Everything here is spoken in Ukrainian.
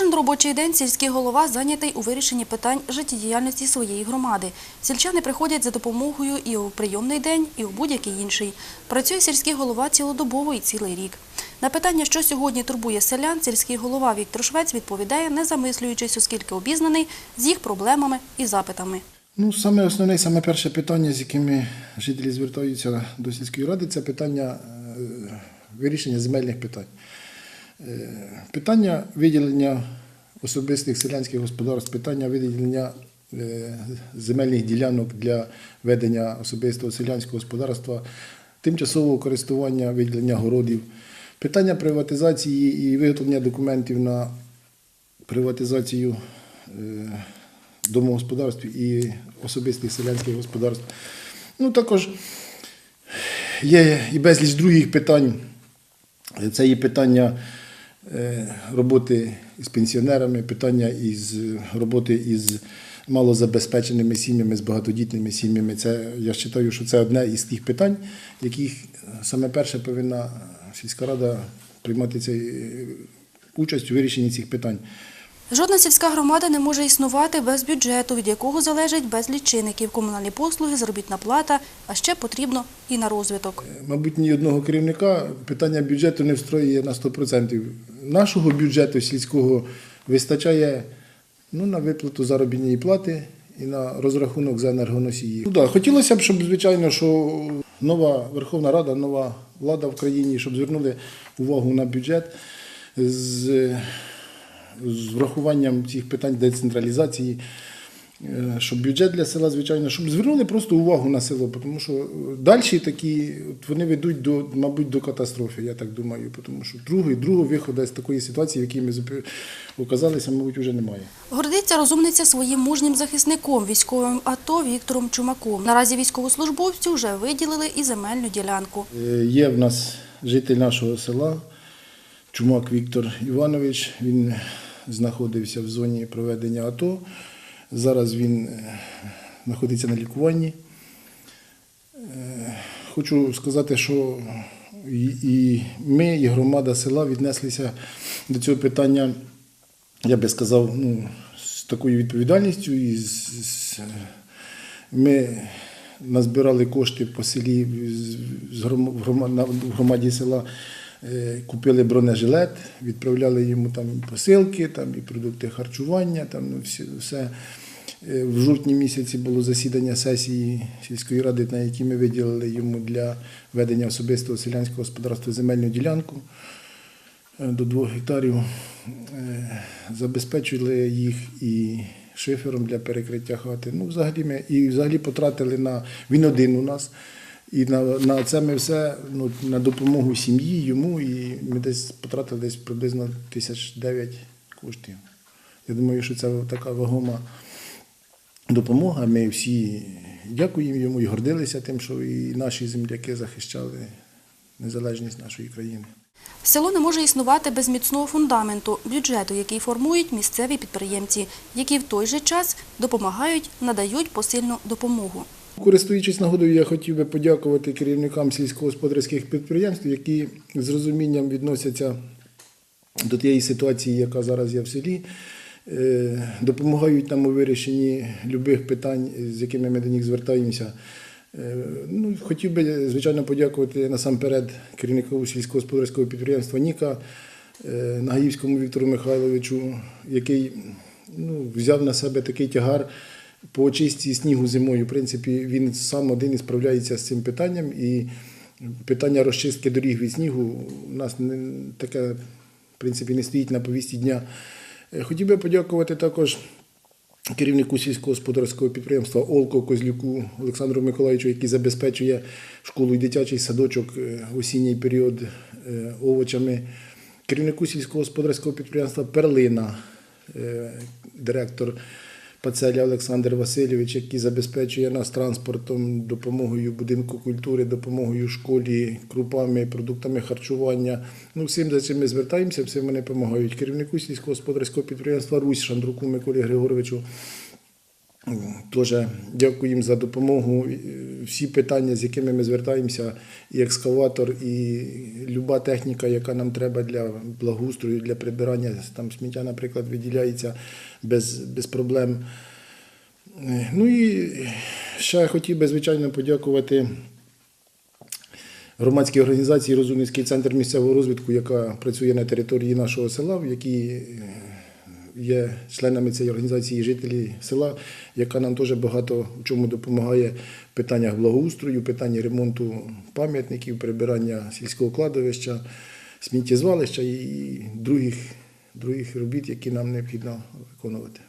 Кожен робочий день сільський голова зайнятий у вирішенні питань життєдіяльності своєї громади. Сільчани приходять за допомогою і у прийомний день, і у будь-який інший. Працює сільський голова цілодобово і цілий рік. На питання, що сьогодні турбує селян, сільський голова Віктор Швець відповідає, не замислюючись, оскільки обізнаний з їх проблемами і запитами. Ну, саме основне, саме перше питання, з якими жителі звертаються до сільської ради, це питання е, вирішення земельних питань. Е, Питання виділення особистих селянських господарств, питання виділення е, земельних ділянок для ведення особистого селянського господарства, тимчасового користування, виділення городів, питання приватизації і виготовлення документів на приватизацію е, домогосподарств і особистих селянських господарств. Ну, також є і безліч других питань. Це є питання роботи з пенсіонерами, питання із роботи із малозабезпеченими сім'ями, з багатодітними сім'ями. Це, я вважаю, що це одне із тих питань, яких саме перше повинна сільська рада приймати цей, е, участь у вирішенні цих питань. Жодна сільська громада не може існувати без бюджету, від якого залежить безліч чинників, комунальні послуги, заробітна плата, а ще потрібно і на розвиток. Мабуть, ні одного керівника питання бюджету не встроює на 100%. Нашого бюджету сільського вистачає ну, на виплату заробітної плати і на розрахунок за енергоносії. Ну, да, хотілося б, щоб, звичайно, що нова Верховна Рада, нова влада в країні, щоб звернули увагу на бюджет з, з врахуванням цих питань децентралізації. Е, Щоб бюджет для села, звичайно, щоб звернули просто увагу на село, тому що далі такі, от вони ведуть до, мабуть, до катастрофи, я так думаю, тому що другого, другого виходу з такої ситуації, в якій ми оказалися, мабуть, вже немає. Гордиться розумниця своїм мужнім захисником, військовим АТО Віктором Чумаком. Наразі військовослужбовцю вже виділили і земельну ділянку. Е, Є в нас житель нашого села, Чумак Віктор Іванович. Він знаходився в зоні проведення АТО. Зараз він е, знаходиться на лікуванні. Е, Хочу сказати, що і, ми, і громада села віднеслися до цього питання, я би сказав, ну, з такою відповідальністю. І з, ми назбирали кошти по селі в грома- в громаді села, купили бронежилет, відправляли йому там посилки, там і продукти харчування, там ну, всі- все. Е, В жовтні місяці було засідання сесії сільської ради, на якій ми виділили йому для ведення особистого селянського господарства земельну ділянку е, до двох гектарів. Е, Забезпечили їх і шифером для перекриття хати. Ну, взагалі ми і взагалі потратили на він один у нас. І на, на це ми все ну, на допомогу сім'ї, йому, і ми десь потратили десь приблизно тисяч дев'ять коштів. Я думаю, що це така вагома допомога. Ми всі дякуємо йому і гордилися тим, що і наші земляки захищали незалежність нашої країни. Село не може існувати без міцного фундаменту, бюджету, який формують місцеві підприємці, які в той же час допомагають, надають посильну допомогу. Користуючись нагодою, я хотів би подякувати керівникам сільськогосподарських підприємств, які з розумінням відносяться до тієї ситуації, яка зараз є в селі, е, допомагають нам у вирішенні будь-яких питань, з якими ми до них звертаємося. Е, Ну, хотів би, звичайно, подякувати насамперед керівнику сільськогосподарського підприємства Ніка е, Нагаївському Віктору Михайловичу, який ну, взяв на себе такий тягар по очистці снігу зимою. В принципі, він сам один і справляється з цим питанням. І питання розчистки доріг від снігу у нас не таке, в принципі, не стоїть на повісті дня. Е, Хотів би подякувати також керівнику сільськогосподарського підприємства Олко Козлюку Олександру Миколаївичу, який забезпечує школу і дитячий садочок е, осінній період е, овочами. Керівнику сільськогосподарського підприємства Перлина, директор Пацеля Олександр Васильович, який забезпечує нас транспортом, допомогою будинку культури, допомогою школі, крупами, продуктами харчування. Ну, всім, за чим ми звертаємося, всім вони допомагають. Керівнику сільськогосподарського підприємства Русь Шандруку Миколі Григоровичу, Теж дякую їм за допомогу. Всі питання, з якими ми звертаємося, і екскаватор, і люба техніка, яка нам треба для благоустрою, для прибирання там сміття, наприклад, виділяється без, без проблем. Ну і ще хотів би, звичайно, подякувати громадській організації Розумницький центр місцевого розвитку, яка працює на території нашого села, в якій є членами цієї організації жителі села, яка нам теж багато в чому допомагає в питаннях благоустрою, питанні ремонту пам'ятників, прибирання сільського кладовища, сміттєзвалища і других, других робіт, які нам необхідно виконувати.